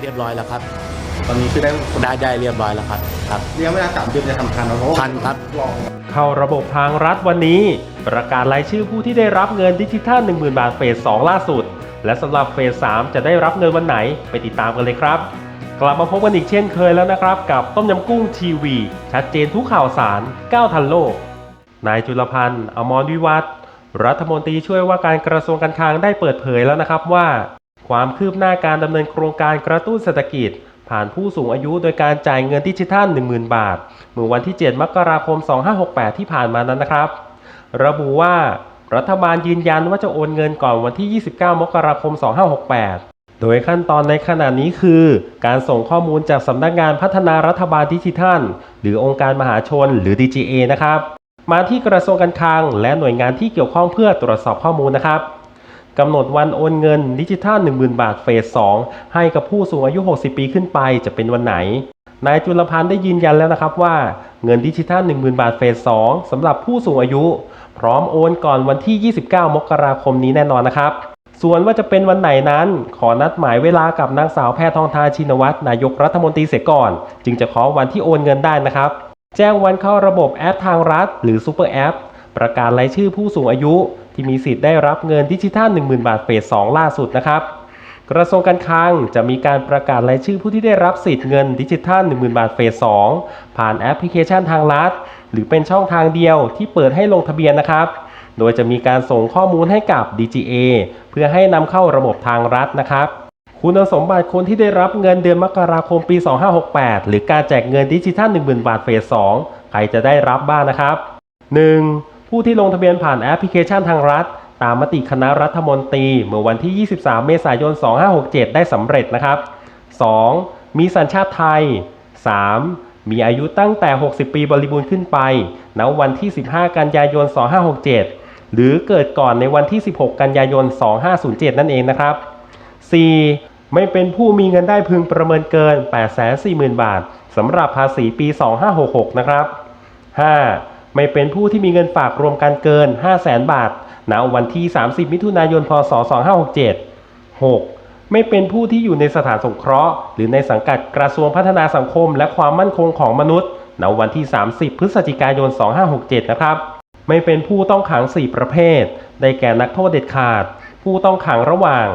เรียบร้อยแล้วครับ ตอนนี้คือได้ได้ได้เรียบร้อยแล้วครับครับระยะเวลาสามเดือนจะทำทันไหมเพราะว่าทันครับลอง เข้าระบบทางรัฐวันนี้ ประกาศรายชื่อผู้ที่ได้รับเงินดิจิทัล 10,000 บาทเฟส 2 ล่าสุด และสำหรับเฟส 3 จะได้รับเงินวันไหนไปติดตามกันเลยครับ กลับมาพบกันอีกเช่นเคยแล้วนะครับ กับต้มยำกุ้งทีวี ชัดเจนทุกข่าวสารก้าวทันโลก นายจุลพันธ์อมรวิวัฒน์รัฐมนตรีช่วยว่าการกระทรวงการคลังได้เปิดเผยแล้วนะครับว่า ความคืบหน้าการดำเนินโครงการกระตุ้นเศรษฐกิจ ผ่านผู้สูงอายุโดยการจ่ายเงินดิจิทัล 10,000 บาท เมื่อวันที่ 7 มกราคม 2568 ที่ผ่านมานั้นนะครับ ระบุว่ารัฐบาลยืนยันว่าจะโอนเงินก่อนวันที่ 29 มกราคม 2568 โดยขั้นตอนในขณะนี้คือ การส่งข้อมูลจากสำนักงานพัฒนารัฐบาลดิจิทัล หรือองค์การมหาชนหรือ DGA นะครับ มาที่กระทรวงการคลังและหน่วยงานที่เกี่ยวข้องเพื่อตรวจสอบข้อมูลนะครับ กำหนดวันโอนเงินดิจิทัล 10,000 บาทเฟส 2 ให้กับผู้สูงอายุ 60 ปีขึ้นไปจะเป็นวันไหน นายจุลพันธ์ได้ยืนยันแล้วนะครับว่าเงินดิจิทัล 10,000 บาทเฟส 2 สำหรับผู้สูงอายุ พร้อมโอนก่อนวันที่ 29 มกราคมนี้แน่นอนนะครับ ส่วนว่าจะเป็นวันไหนนั้น ขอนัดหมายเวลากับนางสาวแพทองทานชินวัตรนายกรัฐมนตรีเสียก่อน จึงจะขอวันที่โอนเงินได้นะครับแจ้งวันเข้าระบบแอปทางรัฐ หรือซูเปอร์แอป ประกาศรายชื่อผู้สูงอายุ ที่มีสิทธิ์ได้รับเงินดิจิทัล 10,000 บาทเฟส2ล่าสุดนะครับ กระทรวงการคลังจะมีการประกาศรายชื่อผู้ที่ได้รับสิทธิ์เงินดิจิทัล 10,000 บาทเฟส2ผ่านแอปพลิเคชันทางรัฐหรือเป็นช่องทางเดียวที่เปิดให้ลงทะเบียนนะครับ โดยจะมีการส่งข้อมูลให้กับ DGA เพื่อให้นำเข้าระบบทางรัฐนะครับคุณสมบัติคนที่ได้รับเงินเดือนมกราคมปี 2568 หรือการแจกเงินดิจิทัล 10,000 บาทเฟส 2 ใครจะได้รับบ้างนะครับ 1. ผู้ที่ลงทะเบียนผ่านแอปพลิเคชันทางรัฐ ตามมติคณะรัฐมนตรี เมื่อวันที่ 23 เมษายน 2567 ได้สำเร็จนะครับ 2. มีสัญชาติไทย 3. มีอายุตั้งแต่ 60 ปีบริบูรณ์ขึ้นไปณวันที่ 15 กันยายน 2567 หรือเกิดก่อนในวันที่ 16 กันยายน 2507 นั่นเองนะครับ 4. ไม่เป็นผู้มีเงินได้พึงประเมินเกิน 840,000 บาทสำหรับภาษีปี 2566 นะครับ 5. ไม่เป็นผู้ที่มีเงินฝากรวมกันเกิน 500,000บาทณวันที่ 30 มิถุนายน พศ 2567 6. ไม่เป็นผู้ที่อยู่ในสถานสงเคราะห์ หรือในสังกัดกระทรวงพัฒนาสังคม และความมั่นคงของมนุษย์ณวันที่ 30 พฤศจิกายน 2567 นะครับ ไม่เป็นผู้ต้องขัง 4 ประเภท ได้แก่นักโทษเด็ดขาด ผู้ต้องขังระหว่าง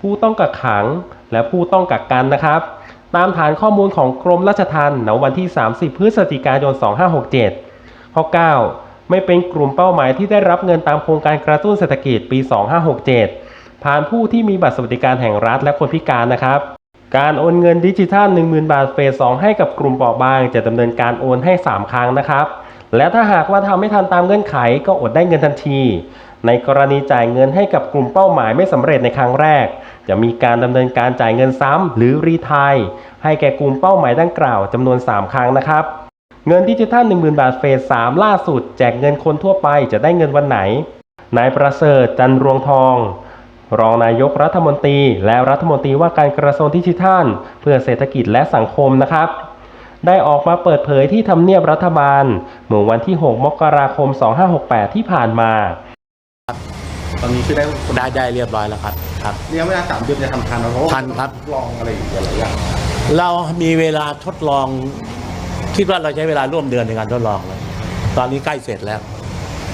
ผู้ต้องกักขัง และผู้ต้องกักกันนะครับ ตามฐานข้อมูลของกรมราชทัณฑ์ณวันที่ 30 พฤศจิกายน 2567 ข้อ 9 ไม่เป็นกลุ่มเป้าหมายที่ได้รับเงินตามโครงการกระตุ้นเศรษฐกิจปี 2567 ผ่านผู้ที่มีบัตรสวัสดิการแห่งรัฐและคนพิการนะครับ การโอนเงินดิจิทัล 10,000 บาทเฟส2ให้กับกลุ่มเปราะบาง จะดำเนินการโอนให้ 3 ครั้งนะครับ และถ้าหากว่าทำไม่ทันตามเงื่อนไข ก็อดได้เงินทันที ในกรณีจ่ายเงินให้กับกลุ่มเป้าหมายไม่สำเร็จในครั้งแรก จะมีการดำเนินการจ่ายเงินซ้ำหรือรีไทยให้แก่กลุ่มเป้าหมายดังกล่าวจำนวน 3 ครั้งนะครับ เงินดิจิทัล10,000 บาทเฟส3ล่าสุด แจกเงินคนทั่วไปจะได้เงินวันไหน นายประเสริฐจันทร์รวงทอง รองนายกรัฐมนตรี และรัฐมนตรีว่าการกระทรวงดิจิทัล เพื่อเศรษฐกิจและสังคมนะครับ ได้ออกมาเปิดเผยที่ทำเนียบรัฐบาลเมื่อวันที่ 6 มกราคม 2568 ที่ผ่านมา ตอนนี้คือได้ได้ได้เรียบร้อยแล้วครับครับระยะเวลาสามเดือนจะทำทันไหมเพราะว่าทันครับ ลองอะไรอย่างเงี้ยหลายอย่างเรามีเวลาทดลอง คิดว่าเราใช้เวลาร่วมเดือนในการทดลองเลยตอนนี้ใกล้เสร็จแล้ว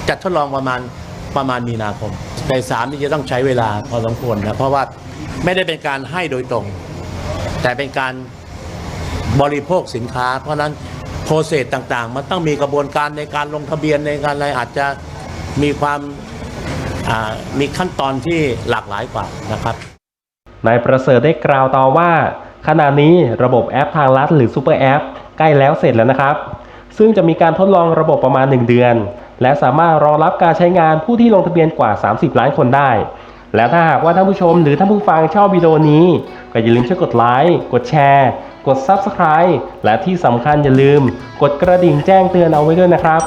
จัดทดลองประมาณประมาณมีนาคมในสามนี่จะต้องใช้เวลาพอสมควรนะเพราะว่าไม่ได้เป็นการให้โดยตรง แต่เป็นการบริโภคสินค้า เพราะนั้นโปรเซสต่างๆ มันต้องมีกระบวนการในการลงทะเบียนในการอะไรอาจจะมีความมีขั้นตอนที่หลากหลายกว่านะครับนายประเสริฐได้กล่าวต่อว่า ขณะนี้ระบบแอปทางรัฐหรือซูเปอร์แอป ใกล้แล้วเสร็จแล้วนะครับ ซึ่งจะมีการทดลองระบบประมาณ 1 เดือน และสามารถรองรับการใช้งานผู้ที่ลงทะเบียนกว่า 30 ล้านคนได้ และถ้าหากว่าท่านผู้ชมหรือท่านผู้ฟังชอบวิดีโอนี้ ก็อย่าลืมช่วยกดไลค์กดแชร์กด Subscribe และที่สำคัญอย่าลืม กดกระดิ่งแจ้งเตือนเอาไว้ด้วยนะครับ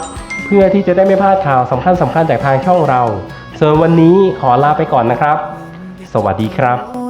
เพื่อที่จะได้ไม่พลาดข่าวสำคัญสำคัญจากทางช่องเราส่วนวันนี้ขอลาไปก่อนนะครับ สวัสดีครับ